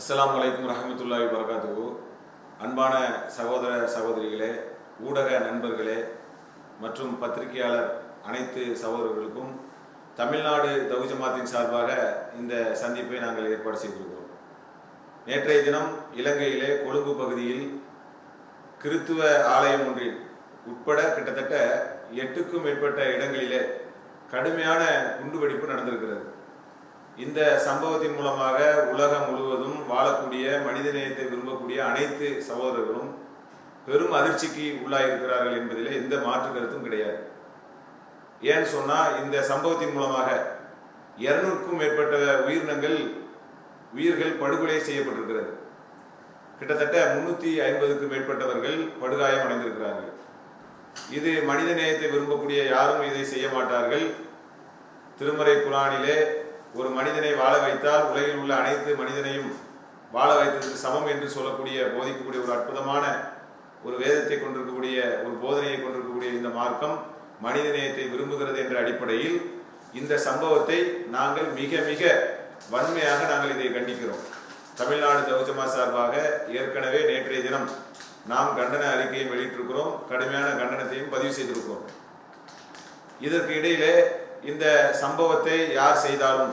அஸ்ஸலாமு அலைக்கும் ரஹமத்துல்லாஹி வரகாத்துகு அன்பான சகோதர சகோதரிகளே ஊடக நண்பர்களே மற்றும் பத்திரிகையாளர் அனைத்து சகோதரர்களுக்கும் தமிழ்நாடு தௌஜமாத்தின் சார்பாக இந்த சந்திப்பை நாங்கள் ஏற்பாடு செய்திருக்கிறோம். நேற்றைய தினம் இலங்கையிலே கொழும்பு பகுதியில் கிறித்துவ ஆலயம் ஒன்றில் உட்பட கிட்டத்தட்ட எட்டுக்கும் மேற்பட்ட இடங்களிலே கடுமையான குண்டுவெடிப்பு நடந்திருக்கிறது. இந்த சம்பவத்தின் மூலமாக உலகம் முழுவதும் வாழக்கூடிய மனிதநேயத்தை விரும்பக்கூடிய அனைத்து சகோதரர்களும் பெரும் அதிர்ச்சிக்கு உள்ளாயிருக்கிறார்கள் என்பதிலே எந்த மாற்று கருத்தும் கிடையாது. ஏன்னு சொன்னால் இந்த சம்பவத்தின் மூலமாக இருநூறுக்கும் மேற்பட்ட உயிரினங்கள் உயிர்கள் படுகொலை செய்யப்பட்டிருக்கிறது. கிட்டத்தட்ட முன்னூற்றி ஐம்பதுக்கும் மேற்பட்டவர்கள் படுகாயம் அடைந்திருக்கிறார்கள். இது மனித நேயத்தை விரும்பக்கூடிய யாரும் இதை செய்ய மாட்டார்கள். திருமறை குரானிலே ஒரு மனிதனை வாழ வைத்தால் உலகில் உள்ள அனைத்து மனிதனையும் வாழ வைத்ததற்கு சமம் என்று சொல்லக்கூடிய போதிக்கக்கூடிய ஒரு அற்புதமான ஒரு வேதத்தை கொண்டிருக்கக்கூடிய ஒரு போதனையை கொண்டிருக்கக்கூடிய இந்த மார்க்கம் மனித நேயத்தை விரும்புகிறது என்ற அடிப்படையில் இந்த சம்பவத்தை நாங்கள் மிக மிக வன்மையாக நாங்கள் இதை கண்டிக்கிறோம். தமிழ்நாடு தௌஜமா சார்பாக ஏற்கனவே நேற்றைய தினம் நாம் கண்டன அறிக்கையை வெளியிட்டிருக்கிறோம். கடுமையான கண்டனத்தையும் பதிவு செய்திருக்கிறோம். இதற்கு இடையிலே இந்த சம்பவத்தை யார் செய்தாலும்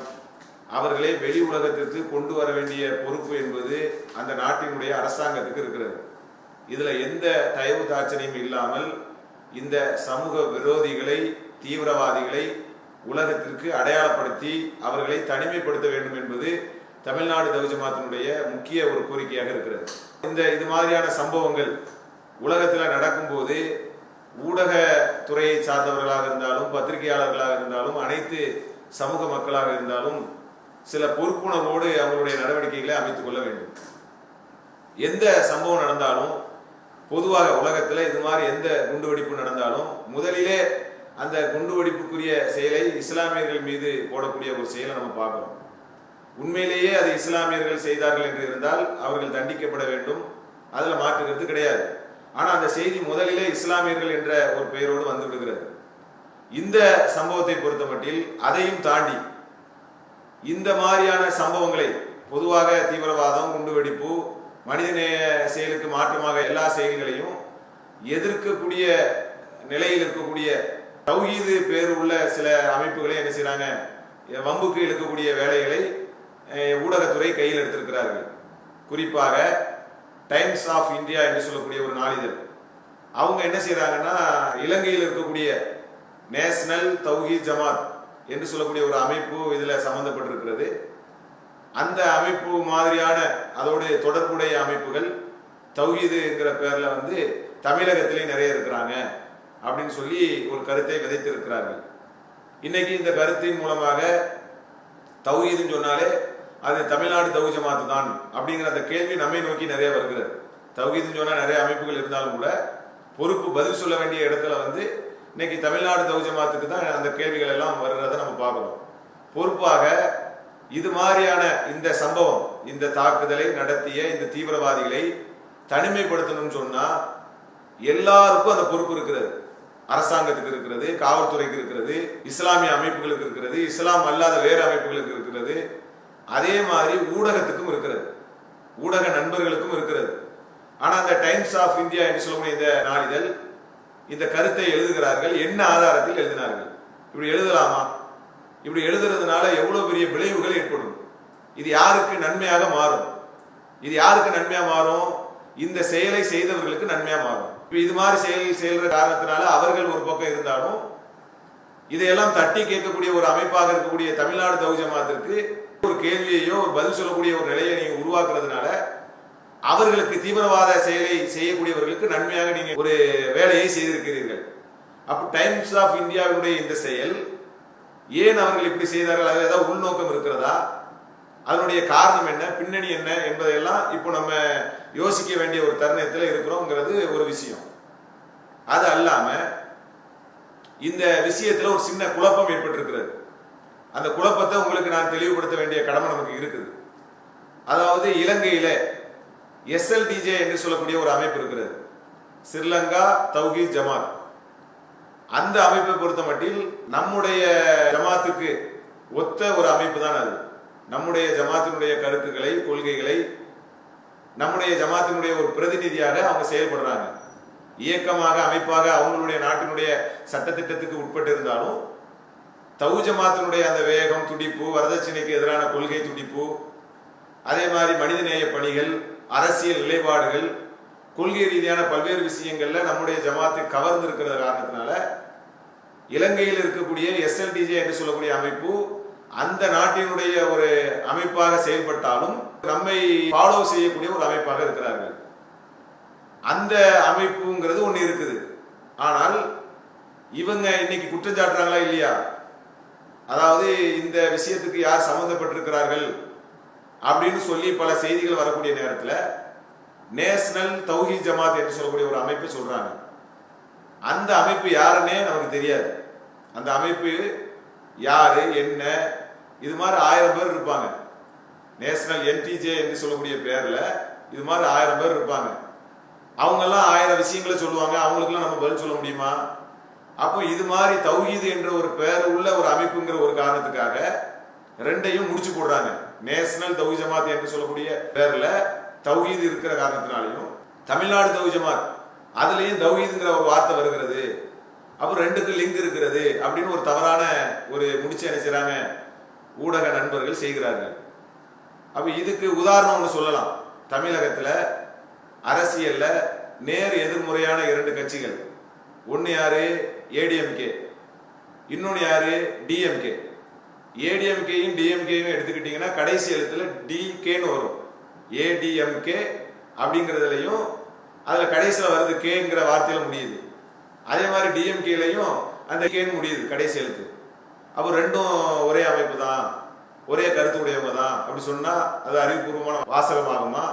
அவர்களை வெளி உலகத்திற்கு கொண்டு வர வேண்டிய பொறுப்பு என்பது அந்த நாட்டினுடைய அரசாங்கத்துக்கு இருக்கிறது. இதுல எந்த தயவு தாட்சணியும் இல்லாமல் இந்த சமூக விரோதிகளை தீவிரவாதிகளை உலகத்திற்கு அடையாளப்படுத்தி அவர்களை தனிமைப்படுத்த வேண்டும் என்பது தமிழ்நாடு தௌஜமாத்தினுடைய முக்கிய ஒரு கோரிக்கையாக இருக்கிறது. இந்த இது மாதிரியான சம்பவங்கள் உலகத்தில் நடக்கும்போது ஊடக துறையை சார்ந்தவர்களாக இருந்தாலும் பத்திரிகையாளர்களாக இருந்தாலும் அனைத்து சமூக மக்களாக இருந்தாலும் சில பொறுப்புணர்வோடு அவங்களுடைய நடவடிக்கைகளை அமைத்துக் கொள்ள வேண்டும். எந்த சம்பவம் நடந்தாலும் பொதுவாக உலகத்தில் இது மாதிரி எந்த குண்டுவெடிப்பு நடந்தாலும் முதலிலே அந்த குண்டுவெடிப்புக்குரிய செயலை இஸ்லாமியர்கள் மீது போடக்கூடிய ஒரு செயலை நம்ம பார்க்கணும். உண்மையிலேயே அது இஸ்லாமியர்கள் செய்தார்கள் என்று இருந்தால் அவர்கள் தண்டிக்கப்பட வேண்டும். அதில் மாற்றுகிறது கிடையாது. ஆனால் அந்த செய்தி முதலிலே இஸ்லாமியர்கள் என்ற ஒரு பெயரோடு வந்து விடுகிறது. இந்த சம்பவத்தை பொறுத்த மட்டில் அதையும் தாண்டி இந்த மாதிரியான சம்பவங்களை பொதுவாக தீவிரவாதம் குண்டுவெடிப்பு மனிதநேய செயலுக்கு மாற்றமாக எல்லா செயல்களையும் எதிர்க்கக்கூடிய நிலையில் இருக்கக்கூடிய தௌஹீது பேர் உள்ள சில அமைப்புகளை என்ன செய்கிறாங்க வம்புக்கு இழுக்கக்கூடிய வேலைகளை ஊடகத்துறை கையில் எடுத்திருக்கிறார்கள். குறிப்பாக டைம்ஸ் ஆஃப் இந்தியா என்று சொல்லக்கூடிய ஒரு நாளிதழ். அவங்க என்ன செய்கிறாங்கன்னா இலங்கையில் இருக்கக்கூடிய நேஷனல் தௌஹீத் ஜமாத் என்று சொல்லக்கூடிய ஒரு அமைப்பு இதில் சம்மந்தப்பட்டிருக்கிறது அந்த அமைப்பு மாதிரியான அதோடு தொடர்புடைய அமைப்புகள் தௌஹீதுங்கிற பேரில் வந்து தமிழகத்திலே நிறைய இருக்கிறாங்க அப்படின்னு சொல்லி ஒரு கருத்தை விதைத்திருக்கிறார்கள். இன்னைக்கு இந்த கருத்தின் மூலமாக தௌஹீதுன்னு சொன்னாலே அது தமிழ்நாடு தௌஹீத் ஜமாத்து தான் அப்படிங்கிற அந்த கேள்வி நம்மை நோக்கி நிறைய வருகிறது. தௌஹீதுன்னு சொன்னால் நிறைய அமைப்புகள் இருந்தாலும் கூட பொறுப்பு பதில் சொல்ல வேண்டிய இடத்துல வந்து இன்னைக்கு தமிழ்நாடு தௌஜமாத்துக்கு தான் அந்த கேள்விகள் எல்லாம் வருகிறத நம்ம பார்க்கணும். பொறுப்பாக இது மாதிரியான இந்த சம்பவம் இந்த தாக்குதலை நடத்திய இந்த தீவிரவாதிகளை தனிமைப்படுத்தணும்னு சொன்னா எல்லாருக்கும் அந்த பொறுப்பு இருக்கிறது. அரசாங்கத்துக்கு இருக்கிறது காவல்துறைக்கு இருக்கிறது இஸ்லாமிய அமைப்புகளுக்கு இருக்கிறது இஸ்லாம் அல்லாத வேறு அமைப்புகளுக்கு இருக்கிறது. அதே மாதிரி ஊடகத்துக்கும் இருக்கிறது. ஊடக நண்பர்களுக்கும் இருக்கிறது. ஆனால் அந்த டைம்ஸ் ஆஃப் இந்தியா என்று சொல்லக்கூடிய இந்த நாளிதழ் இந்த கருத்தை எழுதுகிறார்கள் என்ன ஆதாரத்தில் எழுதினார்கள்? இப்படி எழுதலாமா? இப்படி எழுதுறதுனால எவ்வளவு பெரிய விளைவுகள் ஏற்படும்? இது யாருக்கு நன்மையாக மாறும்? இது யாருக்கு நன்மையா மாறும்? இந்த செயலை செய்தவர்களுக்கு நன்மையா மாறும். இப்போ இது மாதிரி செயல் செயல்கிற காரணத்தினால அவர்கள் ஒரு பக்கம் இருந்தாலும் இதையெல்லாம் தட்டி கேட்கக்கூடிய ஒரு அமைப்பாக இருக்கக்கூடிய தமிழ்நாடு தௌஜமாத்திற்கு ஒரு கேள்வியையோ ஒரு பதில் சொல்லக்கூடிய ஒரு நிலையை நீங்க உருவாக்குறதுனால அவர்களுக்கு தீவிரவாத செயலை செய்யக்கூடியவர்களுக்கு நன்மையாக நீங்க ஒரு வேலையை செய்திருக்கிறீர்கள். அப்ப டைம்ஸ் ஆஃப் இந்தியாவினுடைய இந்த செயல் ஏன் அவர்கள் இப்படி செய்தார்கள்? அதில் ஏதாவது உள்நோக்கம் இருக்கிறதா? அதனுடைய காரணம் என்ன? பின்னணி என்ன? என்பதையெல்லாம் இப்போ நம்ம யோசிக்க வேண்டிய ஒரு தருணத்தில் இருக்கிறோங்கிறது ஒரு விஷயம். அது அல்லாமல் இந்த விஷயத்தில் ஒரு சின்ன குழப்பம் ஏற்பட்டிருக்கிறது. அந்த குழப்பத்தை உங்களுக்கு நான் தெளிவுபடுத்த வேண்டிய கடமை நமக்கு இருக்குது. அதாவது இலங்கையில் எஸ்எல்டிஜே என்று சொல்லக்கூடிய ஒரு அமைப்பு இருக்கிறது. ஸ்ரீலங்கா தௌஹீத் ஜமாத். அந்த அமைப்பை பொறுத்த மட்டில் நம்முடைய ஜமாத்துக்கு ஒத்த ஒரு அமைப்பு தான் அது. நம்முடைய ஜமாத்தினுடைய கருத்துக்களை கொள்கைகளை நம்முடைய ஜமாத்தினுடைய ஒரு பிரதிநிதியாக அவங்க செயல்படுறாங்க. இயக்கமாக அமைப்பாக அவங்களுடைய நாட்டினுடைய சட்டத்திட்டத்துக்கு உட்பட்டு இருந்தாலும் தவு ஜமாத்தினுடைய அந்த வேகம் துடிப்பு வரதட்சணைக்கு எதிரான கொள்கை துடிப்பு அதே மாதிரி மனிதநேய பணிகள் அரசியல் நிலைப்பாடுகள் கொள்கை ரீதியான பல்வேறு விஷயங்கள்ல நம்முடைய ஜமாத்தை கவர்ந்து இருக்கிற காரணத்தினால இலங்கையில் இருக்கக்கூடிய எஸ்எல்டிஜே என்று சொல்லக்கூடிய அமைப்பு அந்த நாட்டினுடைய ஒரு அமைப்பாக செயல்பட்டாலும் நம்மை ஃபாலோ செய்யக்கூடிய ஒரு அமைப்பாக இருக்கிறார்கள். அந்த அமைப்புங்கிறது ஒன்று இருக்குது. ஆனால் இவங்க இன்னைக்கு குற்றம் சாட்டுறாங்களா இல்லையா? அதாவது இந்த விஷயத்துக்கு யார் சம்பந்தப்பட்டிருக்கிறார்கள் அப்படின்னு சொல்லி பல செய்திகள் வரக்கூடிய நேரத்தில் நேஷனல் தௌஹி ஜமாத் என்று சொல்லக்கூடிய ஒரு அமைப்பு சொல்றாங்க. அந்த அமைப்பு யாருன்னே நமக்கு தெரியாது. அந்த அமைப்பு யாரு என்ன இது மாதிரி ஆயிரம் பேர் இருப்பாங்க. நேஷனல் என்டிஜே என்று சொல்லக்கூடிய பேர்ல இது மாதிரி ஆயிரம் பேர் இருப்பாங்க. அவங்கெல்லாம் ஆயிரம் விஷயங்களை சொல்லுவாங்க. அவங்களுக்குலாம் நம்ம பதில் சொல்ல முடியுமா? அப்போ இது மாதிரி தௌஹீது என்ற ஒரு பேர் உள்ள ஒரு அமைப்புங்கிற ஒரு காரணத்துக்காக ரெண்டையும் முடிச்சு போடுறாங்க. நேஷனல் தௌஹி ஜமாத் என்று சொல்லக்கூடிய பேர்ல தௌஹீது இருக்கிற காரணத்தினாலையும் தமிழ்நாடு தௌஹி ஜமாத் அதுலேயும் தௌஹீதுங்கிற ஒரு வார்த்தை வருகிறது. அப்புறம் ரெண்டுக்கு லிங்க் இருக்கிறது அப்படின்னு ஒரு தவறான ஒரு முடிச்சு நினைச்சாங்க ஊடக நண்பர்கள் செய்கிறார்கள். அப்போ இதுக்கு உதாரணம் ஒன்று சொல்லலாம். தமிழகத்தில் அரசியலில் நேர் எதிர்முறையான இரண்டு கட்சிகள். ஒன்று யாரு? ஏடிஎம்கே இன்னொன்று யாரு? டிஎம்கே ஏடிஎம்கேயும் டிஎம்கேயும் எடுத்துக்கிட்டிங்கன்னா கடைசி எழுத்துல டிகேன்னு வரும். ஏடிஎம்கே அப்படிங்கிறதுலையும் அதில் கடைசியில் வருது கேங்கிற வார்த்தையில் முடியுது. அதே மாதிரி டிஎம்கேலையும் அந்த கேன்னு முடியுது கடைசி எழுத்து. அப்போ ரெண்டும் ஒரே அமைப்பு தான் ஒரே கருத்து உடையவங்க தான் அப்படி சொன்னால் அது அறிவுபூர்வமான வாசகமாகுமா?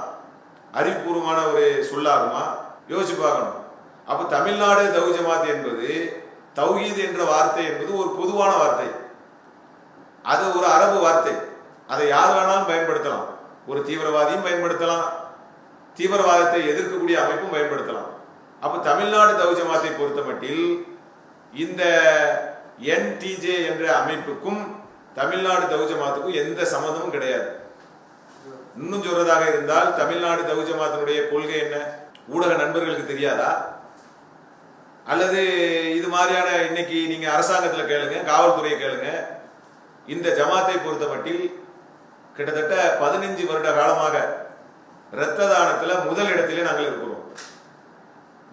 அறிவுபூர்வமான ஒரு சொல்லாகுமா? யோசிச்சு பார்க்கணும். அப்போ தமிழ்நாடு தௌஜமாத் என்பது தௌஹீத் என்ற வார்த்தை என்பது ஒரு பொதுவான வார்த்தை. அது ஒரு அரபு வார்த்தை. அதை யார் வேணாலும் பயன்படுத்தலாம். ஒரு தீவிரவாதியும் பயன்படுத்தலாம். தீவிரவாதத்தை எதிர்க்கக்கூடிய அமைப்பும் பயன்படுத்தலாம். அப்ப தமிழ்நாடு தௌ ஜமாத்தை பொறுத்த மட்டில் இந்த என்டிஜே என்ற அமைப்புக்கும் தமிழ்நாடு தௌ ஜமாத்துக்கும் எந்த சம்மந்தமும் கிடையாது. இன்னும் சொல்றதாக இருந்தால் தமிழ்நாடு தௌ ஜமாத்தினுடைய கொள்கை என்ன? ஊடக நண்பர்களுக்கு தெரியாதா? அல்லது இது மாதிரியான இன்னைக்கு நீங்க அரசாங்கத்தில் கேளுங்க காவல்துறையை கேளுங்க. இந்த ஜமாத்தை பொறுத்த மட்டில் கிட்டத்தட்ட பதினஞ்சு வருட காலமாக இரத்த தானத்தில் முதல் இடத்திலே நாங்கள் இருக்கிறோம்.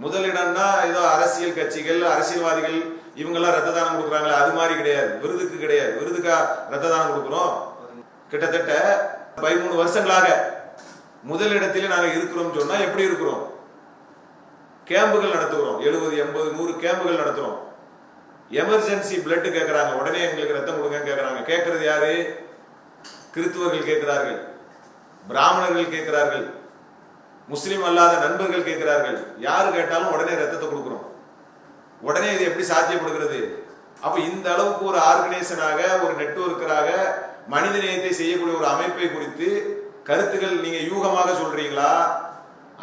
முதலிடம்னா ஏதோ அரசியல் கட்சிகள் அரசியல்வாதிகள் இவங்கெல்லாம் ரத்த தானம் கொடுக்குறாங்களே அது மாதிரி கிடையாது. விருதுக்கு கிடையாது. விருதுக்கா ரத்த தானம் கொடுக்குறோம்? கிட்டத்தட்ட பதிமூணு வருஷங்களாக முதலிடத்திலே நாங்கள் இருக்கிறோம் சொன்னால் எப்படி இருக்கிறோம்? கேம்புகள் நடத்துகிறோம். எழுபது எண்பது நூறு கேம்புகள் நடத்துகிறோம். எமர்ஜென்சி பிளட் கேட்கறாங்க உடனே எங்களுக்கு ரத்தம் கொடுங்க கேட்கறாங்க கேட்கறது யாரு? கிறிஸ்துவர்கள் கேட்கிறார்கள் பிராமணர்கள் கேட்கிறார்கள் முஸ்லீம் அல்லாத நண்பர்கள் கேட்கிறார்கள் யாரு கேட்டாலும் உடனே ரத்தத்தை கொடுக்குறோம். உடனே இது எப்படி சாத்தியப்படுகிறது? அப்ப இந்த அளவுக்கு ஒரு ஆர்கனைசனாக ஒரு நெட்ஒர்க்கராக மனித நேயத்தை செய்யக்கூடிய ஒரு அமைப்பை குறித்து கருத்துக்கள் நீங்க யூகமாக சொல்றீங்களா?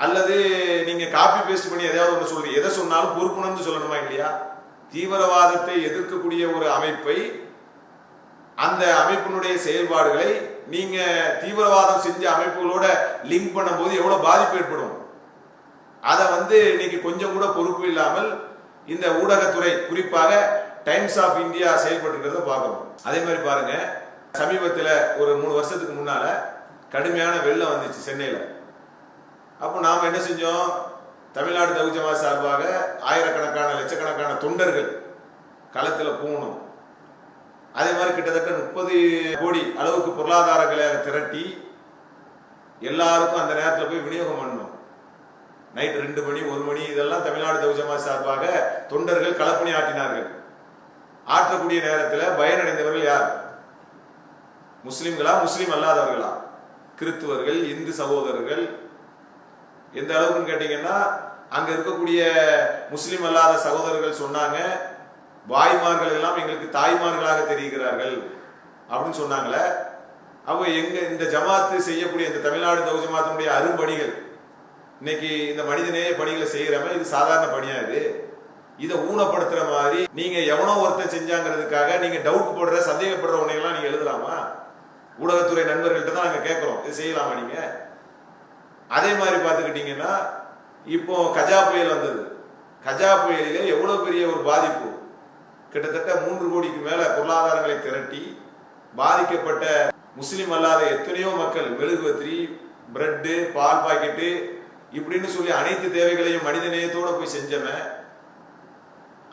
அல்லது நீங்க காப்பி பேஸ்ட் பண்ணி எதையாவது ஒன்று சொல்றீங்க எதை சொன்னாலும் பொறுப்புணர்ந்து சொல்லணுமா இல்லையா? தீவிரவாதத்தை எதிர்க்கக்கூடிய ஒரு அமைப்பை அந்த அமைப்பினுடைய செயல்பாடுகளை நீங்க தீவிரவாதம் செஞ்ச அமைப்புகளோட லிங்க் பண்ணும்போது எவ்வளவு பாதிப்பு ஏற்படும்? அதை வந்து இன்னைக்கு கொஞ்சம் கூட பொறுப்பு இல்லாமல் இந்த ஊடகத்துறை குறிப்பாக டைம்ஸ் ஆஃப் இந்தியா செயல்பட்டு பார்க்கணும். அதே மாதிரி பாருங்க சமீபத்தில் ஒரு மூணு வருஷத்துக்கு முன்னால கடுமையான வெள்ளம் வந்துச்சு சென்னையில். அப்போ நாம் என்ன செஞ்சோம்? தமிழ்நாடு தகுஜமா சார்பாக ஆயிரக்கணக்கான லட்சக்கணக்கான தொண்டர்கள் களத்தில் போகணும். அதே மாதிரி கிட்டத்தட்ட முப்பது கோடி அளவுக்கு பொருளாதாரங்களை திரட்டி எல்லாருக்கும் அந்த நேரத்தில் போய் விநியோகம் பண்ணணும். நைட் ரெண்டு மணி ஒரு மணி இதெல்லாம் தமிழ்நாடு தகுஜமா சார்பாக தொண்டர்கள் களப்பணி ஆற்றினார்கள் ஆற்றக்கூடிய நேரத்தில் பயனடைந்தவர்கள் யார்? முஸ்லிம்களா முஸ்லீம் அல்லாதவர்களா? கிறித்துவர்கள் இந்து சகோதரர்கள். எந்த அளவுக்குன்னு கேட்டீங்கன்னா அங்கே இருக்கக்கூடிய முஸ்லீம் அல்லாத சகோதரர்கள் சொன்னாங்க வாய்மார்கள் எல்லாம் எங்களுக்கு தாய்மார்களாக தெரிகிறார்கள் அப்படின்னு சொன்னாங்களே அப்போ எங்க இந்த ஜமாத்து செய்யக்கூடிய இந்த தமிழ்நாடு தௌ ஜமாத்தினுடைய அரும்பணிகள் இன்னைக்கு இந்த மனிதநேய பணிகளை செய்யறவன் இது சாதாரண பணியா இது? இதை ஊனப்படுத்துற மாதிரி நீங்க எவனோ ஒருத்தன் செஞ்சாங்கிறதுக்காக நீங்க டவுட் போடுற சந்தேகப்படுற உன்னையெல்லாம் நீங்க எழுதலாமா? ஊடகத்துறை நண்பர்கள்ட்ட தான் நாங்கள் கேட்குறோம் இது செய்யலாமா நீங்க? அதே மாதிரி பார்த்துக்கிட்டிங்கன்னா இப்போ கஜா புயல் வந்தது. கஜா புயலிலே எவ்வளோ பெரிய ஒரு பாதிப்பு? கிட்டத்தட்ட மூன்று கோடிக்கு மேலே பொருளாதாரங்களை திரட்டி பாதிக்கப்பட்ட முஸ்லீம் அல்லாத எத்தனையோ மக்கள் மெழுகுவத்திரி பிரெட்டு பால் பாக்கெட்டு இப்படின்னு சொல்லி அனைத்து தேவைகளையும் மனித நேயத்தோடு போய் செஞ்சவன்.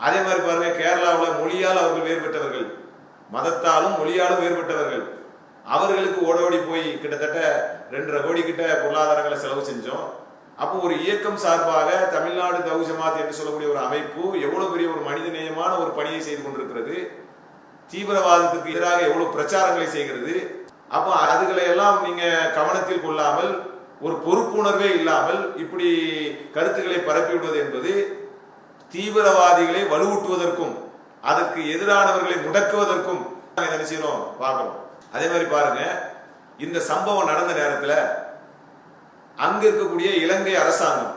அதே மாதிரி பாருங்க கேரளாவில் மொழியால் அவர்கள் வேறுபட்டவர்கள். மதத்தாலும் மொழியாலும் வேறுபட்டவர்கள். அவர்களுக்கு ஓடோடி போய் கிட்டத்தட்ட ரெண்டரை கோடி கிட்ட பொருளாதாரங்களை செலவு செஞ்சோம். அப்போ ஒரு இயக்கம் சார்பாக தமிழ்நாடு தவு ஜமாத் என்று சொல்லக்கூடிய ஒரு அமைப்பு எவ்வளவு பெரிய ஒரு மனிதநேயமான ஒரு பணியை செய்து கொண்டிருக்கிறது தீவிரவாதத்துக்கு எதிராக எவ்வளவு பிரச்சாரங்களை செய்கிறது அப்போ அதுகளை எல்லாம் நீங்க கவனத்தில் கொள்ளாமல் ஒரு பொறுப்புணர்வே இல்லாமல் இப்படி கருத்துக்களை பரப்பிவிடுவது என்பது தீவிரவாதிகளை வலுவூட்டுவதற்கும் அதற்கு எதிரானவர்களை முடக்குவதற்கும் நினைச்சிடும் என்ன அதே மாதிரி பாருங்க இந்த சம்பவம் நடந்த நேரத்தில் அங்கே இருக்கக்கூடிய இலங்கை அரசாங்கம்.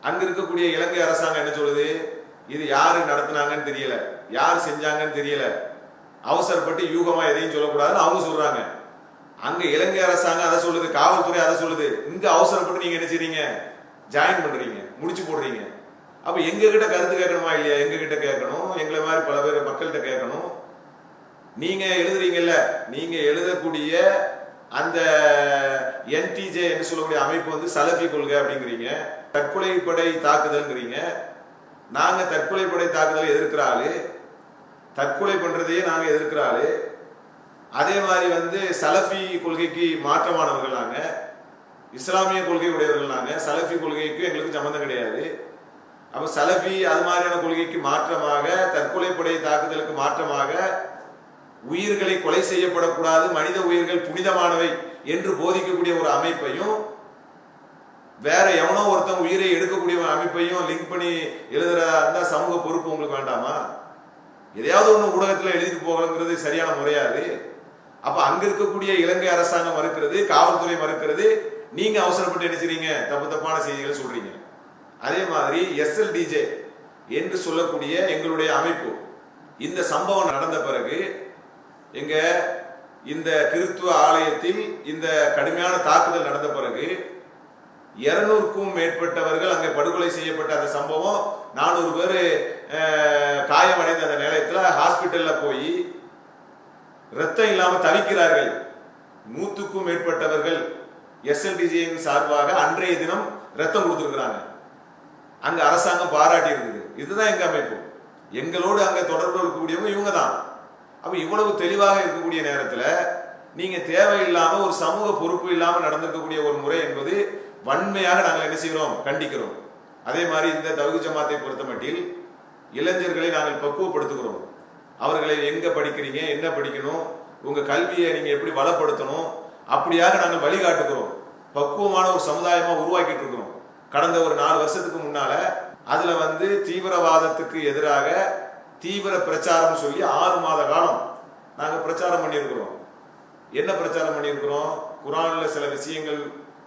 அங்க இருக்கக்கூடிய இலங்கை அரசாங்கம் என்ன சொல்லுது? இது யாரு நடத்துனாங்கன்னு தெரியல. யார் செஞ்சாங்கன்னு தெரியல. அவசரப்பட்டு யூகமா எதையும் சொல்லக்கூடாதுன்னு அவங்க சொல்றாங்க. அங்க இலங்கை அரசாங்கம் அதை சொல்லுது காவல்துறை அதை சொல்லுது. இங்க அவசரப்பட்டு நீங்க என்ன செய்றீங்க? ஜாயின் பண்றீங்க. முடிச்சு போடுறீங்க. அப்ப எங்க கிட்ட கருத்து கேட்கணுமா இல்லையா? எங்க கிட்ட கேட்கணும். எங்களை மாதிரி பல பேர் மக்கள்கிட்ட கேட்கணும். நீங்க எழுதுறீங்கல்ல. நீங்க எழுதக்கூடிய அந்த என்டிஜே என்று சொல்லக்கூடிய அமைப்பு வந்து சலஃபி கொள்கை அப்படிங்கிறீங்க. தற்கொலை படை தாக்குதல்ங்கிறீங்க. நாங்கள் தற்கொலை படை தாக்குதலை எதிர்க்கிற ஆளு தற்கொலை பண்ணுறதையே நாங்கள் எதிர்க்கிற ஆளு. அதே மாதிரி வந்து சலஃபி கொள்கைக்கு மாற்றமானவர்கள் நாங்கள் இஸ்லாமிய கொள்கை உடையவர்கள் நாங்கள் சலஃபி கொள்கைக்கு எங்களுக்கு சம்மந்தம் கிடையாது. அப்போ சலஃபி அது மாதிரியான கொள்கைக்கு மாற்றமாக தற்கொலை படை தாக்குதலுக்கு மாற்றமாக உயிர்களை கொலை செய்யப்படக்கூடாது மனித உயிர்கள் புனிதமானவை என்று போதிக்கக்கூடிய ஒரு அமைப்பையும் வேற எவனோ ஒருத்தன் உயிரை எடுக்கக்கூடிய ஒரு அமைப்பையும் லிங்க் பண்ணி எழுதுறதா இருந்தால் சமூக பொறுப்பு உங்களுக்கு வேண்டாமா? எதையாவது ஒன்று ஊடகத்தில் எழுதிட்டு போகலங்கிறது சரியான முறையாது அப்போ அங்கே இருக்கக்கூடிய இலங்கை அரசாங்கம் மறுக்கிறது காவல்துறை மறுக்கிறது நீங்கள் அவசரப்பட்டு என்ன தப்பு தப்பான செய்திகளை சொல்கிறீங்க அதே மாதிரி எஸ்எல்டிஜே என்று சொல்லக்கூடிய எங்களுடைய அமைப்பு. இந்த சம்பவம் நடந்த பிறகு எங்க இந்த கிறித்துவ ஆலயத்தில் இந்த கடுமையான தாக்குதல் நடந்த பிறகு இருநூறுக்கும் மேற்பட்டவர்கள் அங்கே படுகொலை செய்யப்பட்ட அந்த சம்பவம். நானூறு பேர் காயமடைந்த அந்த நிலையத்தில் ஹாஸ்பிட்டலில் போய் ரத்தம் இல்லாமல் தவிக்கிறார்கள். நூற்றுக்கும் மேற்பட்டவர்கள் எஸ்எல்டிஜியின் சார்பாக அன்றைய தினம் ரத்தம் கொடுத்துருக்குறாங்க. அங்கே அரசாங்கம் பாராட்டி இருக்குது. இதுதான் எங்கள் அமைப்பு. எங்களோடு அங்கே தொடர்பு இருக்கக்கூடியவங்க இவங்க தான் அப்போ இவ்வளவு தெளிவாக இருக்கக்கூடிய நேரத்தில் நீங்கள் தேவையில்லாமல் ஒரு சமூக பொறுப்பு இல்லாமல் நடந்திருக்கக்கூடிய ஒரு முறை என்பது வன்மையாக நாங்கள் என்ன செய்கிறோம்? கண்டிக்கிறோம். அதே மாதிரி இந்த தகுதி ஜமாத்தை பொறுத்த மட்டில் இளைஞர்களை நாங்கள் பக்குவப்படுத்துகிறோம். அவர்களை எங்கே படிக்கிறீங்க? என்ன படிக்கணும்? உங்கள் கல்வியை நீங்கள் எப்படி வளப்படுத்தணும்? அப்படியாக நாங்கள் வழிகாட்டுகிறோம். பக்குவமான ஒரு சமுதாயமாக உருவாக்கிட்டு இருக்கிறோம் கடந்த ஒரு நாலு வருஷத்துக்கு முன்னால் அதில் வந்து தீவிரவாதத்துக்கு எதிராக தீவிர பிரச்சாரம் சொல்லி ஆறு மாத காலம் நாங்கள் பிரச்சாரம் பண்ணியிருக்கிறோம். என்ன பிரச்சாரம் பண்ணியிருக்கிறோம்? குரானில் சில விஷயங்கள்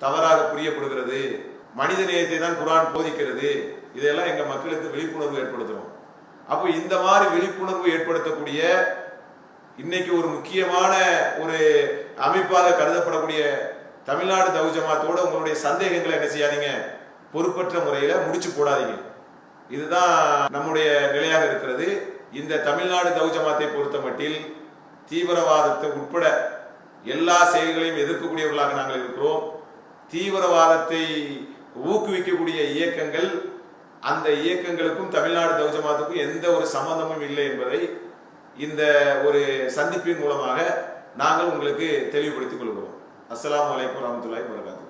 தவறாக புரியப்படுகிறது. மனித நேயத்தை தான் குரான் போதிக்கிறது. இதையெல்லாம் எங்கள் மக்களுக்கு விழிப்புணர்வு ஏற்படுத்துகிறோம் அப்போ இந்த மாதிரி விழிப்புணர்வு ஏற்படுத்தக்கூடிய இன்னைக்கு ஒரு முக்கியமான ஒரு அமைப்பாக கருதப்படக்கூடிய தமிழ்நாடு தவு உங்களுடைய சந்தேகங்களை என்ன செய்யாதீங்க? பொறுப்பற்ற முறையில் முடிச்சு போடாதீங்க. இதுதான் நம்முடைய நிலையாக இருக்கிறது. இந்த தமிழ்நாடு தௌஜமாத்தை பொறுத்த மட்டில் தீவிரவாதத்தை உட்பட எல்லா செயல்களையும் எதிர்க்கக்கூடியவர்களாக நாங்கள் இருக்கிறோம். தீவிரவாதத்தை ஊக்குவிக்கக்கூடிய இயக்கங்கள் அந்த இயக்கங்களுக்கும் தமிழ்நாடு தௌஜமாத்துக்கும் எந்த ஒரு சம்பந்தமும் இல்லை என்பதை இந்த ஒரு சந்திப்பின் மூலமாக நாங்கள் உங்களுக்கு தெளிவுபடுத்திக் கொள்கிறோம். அஸ்லாம் வலைக்கம் வரமத்துல்லாய் வரகாத்து